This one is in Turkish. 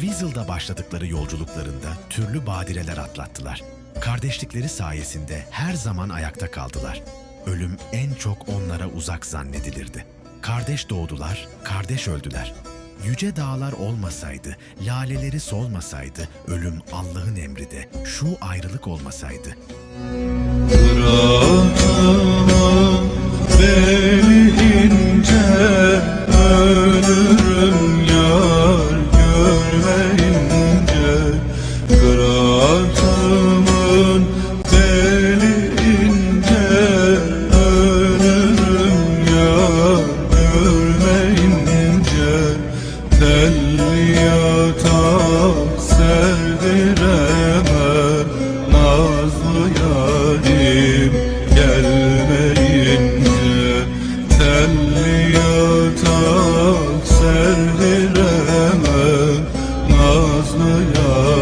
Weasel'da başladıkları yolculuklarında türlü badireler atlattılar. Kardeşlikleri sayesinde her zaman ayakta kaldılar. Ölüm en çok onlara uzak zannedilirdi. Kardeş doğdular, kardeş öldüler. Yüce dağlar olmasaydı, laleleri solmasaydı, ölüm Allah'ın emri de, şu ayrılık olmasaydı, Bırakma beni ince Ölürüm Telli yatak serdiremem Nazlı yarim gelmeyince Telli yatak serdiremem Nazlı yarim